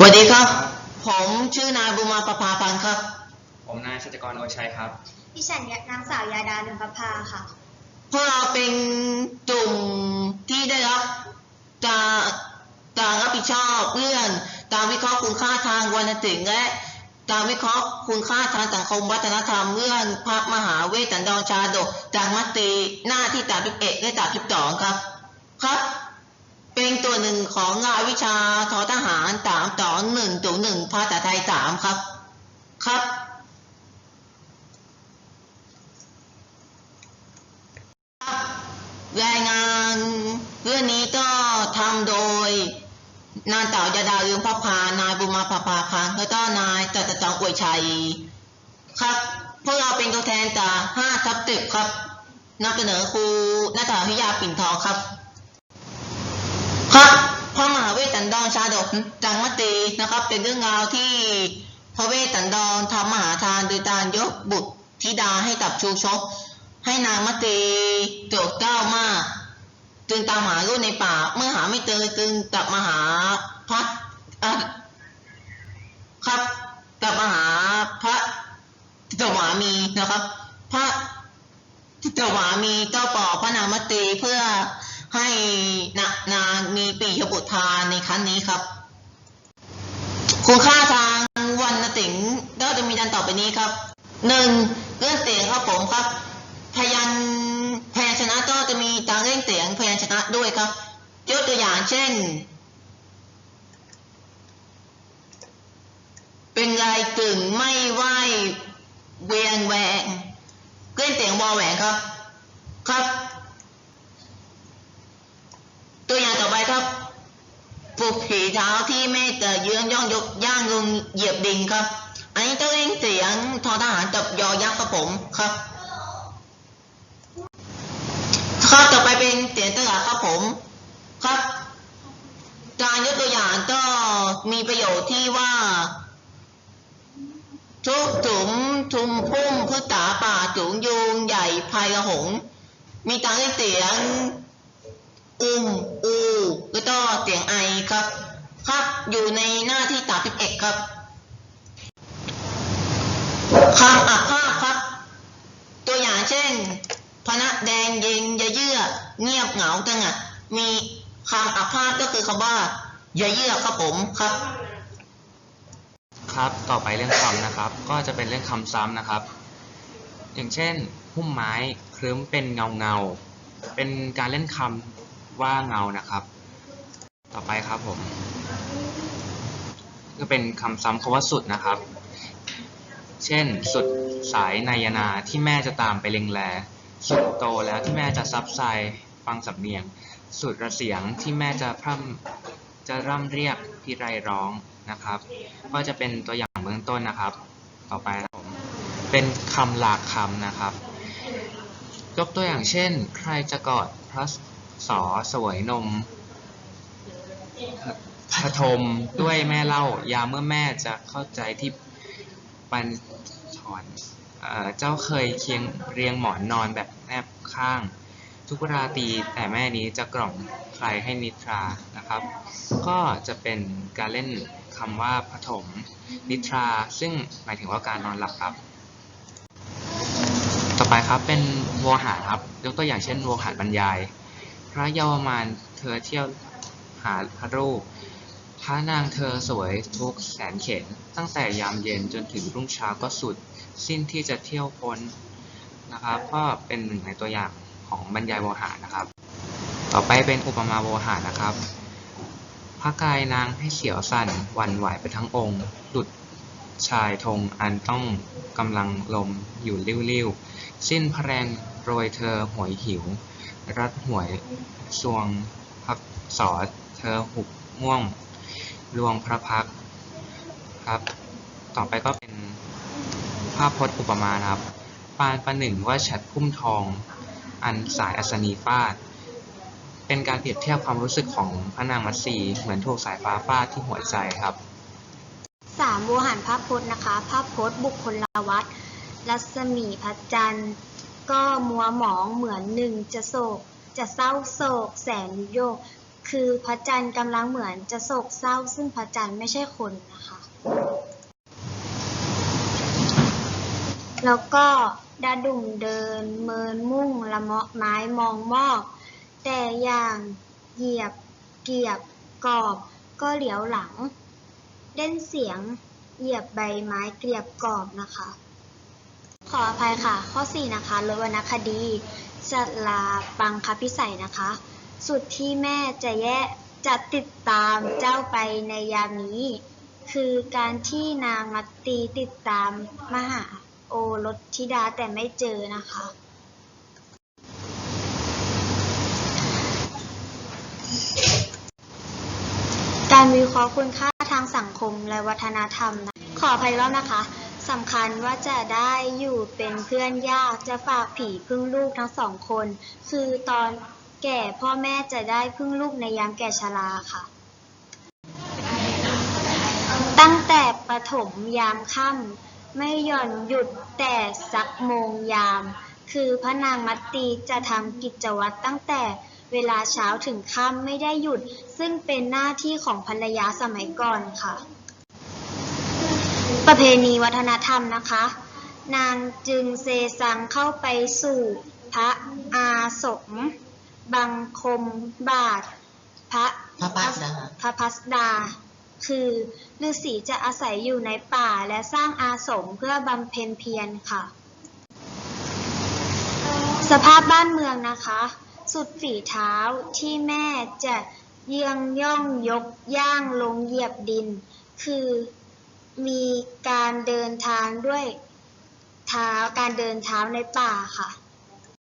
สวัสดีครับ ผมชื่อนายบุมาประภาพันธ์ครับ ผมนายชัจกรโอชัยครับดิฉันนางสาวยาดาเรืองประภาค่ะ พวกเราเป็นกลุ่มที่ได้รับการการรับผิดชอบเรื่องการวิเคราะห์คุณค่าทางวรรณศิลป์และการวิเคราะห์คุณค่าทางสังคมวัฒนธรรมเรื่องพระมหาเวสสันดรชาดกจากมัตติหน้าที่31และ32ครับ ครับ เป็นตัวหนึ่งของงานวิชาทอทหาร3ต่อ1ถึง1ภาษาไทย3ครับ ครับรายงานเรื่องนี้ก็ทำโดย นางเต่ายาดาเรืองพระพานายบุมาภาภาพันแล้วก็นายจัตจองอวยชัย ครับ พวกเราเป็นตัวแทนจากห้าทับตึกครับนำเสนอครูนัทพิยาปิ่นทองครับ ครับพระมหาเวสสันดรชาดกจังมตีนะครับ เป็นเรื่องราวที่พระเวสสันดรทำมหาทานโดยการยกบุตรธิดาให้กับชูชก ให้นางมตีโกรธเก้ามาก จึงตามหาลูกในป่า เมื่อหาไม่เจอจึงกลับมาหาพระครับกลับมาหาพระเจ้าหวามีนะครับ พระเจ้าหวามีเจ้าป่อพระนางมตีเพื่อ ให้นานางมีปียบุตรทานในครั้งนี้ครับ คุณค่าทางวรรณศิลป์ก็จะมีดังต่อไปนี้ครับหนึ่งเรื่องเสียงครับผมครับ พยัญพยัญชนะก็จะมีการเร่งเสียงพยัญชนะด้วยครับยกตัวอย่างเช่น เป็นไรกึ่งไม่ไหวเวียงแหวงเล่นเสียงวอแหวนครับ ครับ ตัวอย่างต่อไปครับ ผีเท้าที่ไม่เกิดเยื้องย่องยกย่างลงเหยียบดินครับ อันนี้ต้องเล่นเสียงทอทหารกับยอยักษ์ครับผมครับครับต่อไปเป็นเสียงตลาดครับผมครับ การยกตัวอย่างก็มีประโยชน์ที่ว่าทุกถุมทุมพุ่มพืชตาป่าจุงยุงใหญ่พายระหง มีการเรียกเสียง อุ้มอู แล้วก็เสียงไอครับ ครับอยู่ในหน้าที่ตาสิบเอ็ดครับคำอักภาพครับ ตัวอย่างเช่นพนะแดงเย็นยะเยือเงียบเหงาจังอะมีคำอักภาพก็คือคำว่าเยะเยือครับผมครับ ครับต่อไปเรื่องคำนะครับ ก็จะเป็นเรื่องคำซ้ำนะครับ อย่างเช่นพุ่มไม้ครึ้มเป็นเงาเงาเป็นการเล่นคำว่าเงานะครับ ต่อไปครับผม ก็เป็นคำซ้ำคำว่าสุดนะครับ เช่น สุดสายนายนาที่แม่จะตามไปเล็งแล สุดโตแล้วที่แม่จะซับไซฟังสำเนียง สุดระเสียงที่แม่จะพร่ำจะร่ำเรียกพิไรร้องนะครับ ก็จะเป็นตัวอย่างเบื้องต้นนะครับ ต่อไปนะครับผมเป็นคำหลากคำนะครับ ยกตัวอย่างเช่น ใครจะกอดพระสอสวยนม พระทมด้วยแม่เล่ายามเมื่อแม่จะเข้าใจที่ปันถอนเจ้าเคยเคียงเรียงหมอนนอนแบบแนบข้าง ทุกราตรีแต่แม่นี้จะกล่อมใครให้นิทรานะครับ ก็จะเป็นการเล่นคำว่าปฐมนิทราซึ่งหมายถึงว่าการนอนหลับครับ ต่อไปครับเป็นโวหารครับยกตัวอย่างเช่นโวหารบรรยาย พระเยาวมานเธอเที่ยว หาพระรูป พระนางเธอสวยทุกแสนเข็น ตั้งแต่ยามเย็นจนถึงรุ่งเช้าก็สุด สิ้นที่จะเที่ยวพ้นนะครับ ก็เป็นหนึ่งในตัวอย่างของบรรยายโวหารนะครับ ต่อไปเป็นอุปมาโวหารนะครับ พระกายนางให้เขียวสั่นวันไหวไปทั้งองค์หลุดชายธงอันต้องกำลังลมอยู่ริ้วๆ สิ้นพระแรงโรยเธอหวยหิว รัดหวยสวงพักสอด เธอหุบง่วงลวงพระพักครับ ต่อไปก็เป็นภาพพจน์อุปมาครับ ปานประหนึ่งว่าฉัดพุ่มทอง อันสายอัศนีฟาด เป็นการเปรียบเทียบความรู้สึกของพระนางมัตสีเหมือนถูกสายฟ้าฟาดที่หัวใจครับสามโวหารภาพพจน์นะคะ ภาพพจน์บุคคลลวัตรรัศมีพระจันทร์ก็มัวหมองเหมือนหนึ่งจะโศก จะเศร้าโศก แสนโยก คือพระจันทร์กำลังเหมือนจะโศกเศร้า ซึ่งพระจันทร์ไม่ใช่คนนะคะ แล้วก็ดาดุ่มเดินเมินมุ่งละเมาะไม้มองมอก แต่อย่างเหยียบเกียบกอบก็เหลียวหลังเล่นเสียงเหยียบใบไม้เกลียบกรอบนะคะ ขออภัยค่ะ ข้อ 4 นะคะลดวรรณคดีจัดลาปังคพิสัยนะคะ สุดที่แม่จะแยะจะติดตามเจ้าไปในยามนี้ คือการที่นางมัตตีติดตามมหาโอรสธิดาแต่ไม่เจอนะคะ การวิเคราะห์คุณค่าทางสังคมและวัฒนธรรมนะขออภัยรอบนะคะสำคัญว่าจะได้อยู่เป็นเพื่อนยากจะฝากผีพึ่งลูกทั้งสองคน คือตอน แก่พ่อแม่จะได้พึ่งลูกในยามแก่ชราค่ะ ตั้งแต่ประถมยามค่ำไม่หย่อนหยุดแต่สักโมงยาม คือพระนางมัตตีจะทำกิจวัตรตั้งแต่เวลาเช้าถึงค่ำไม่ได้หยุด ซึ่งเป็นหน้าที่ของภรรยาสมัยก่อนค่ะ ประเพณีวัฒนธรรมนะคะ นางจึงเซซังเข้าไปสู่พระอาสม บังคมบาทพระพระพัสดาพระพัสดา คือฤาษีจะอาศัยอยู่ในป่าและสร้างอาสมเพื่อบำเพ็ญเพียรค่ะ สภาพบ้านเมืองนะคะ สุดฝีเท้าที่แม่จะเยืองย่องยกย่างลงเหยียบดิน คือมีการเดินทางด้วยเท้าการเดินเท้าในป่าค่ะ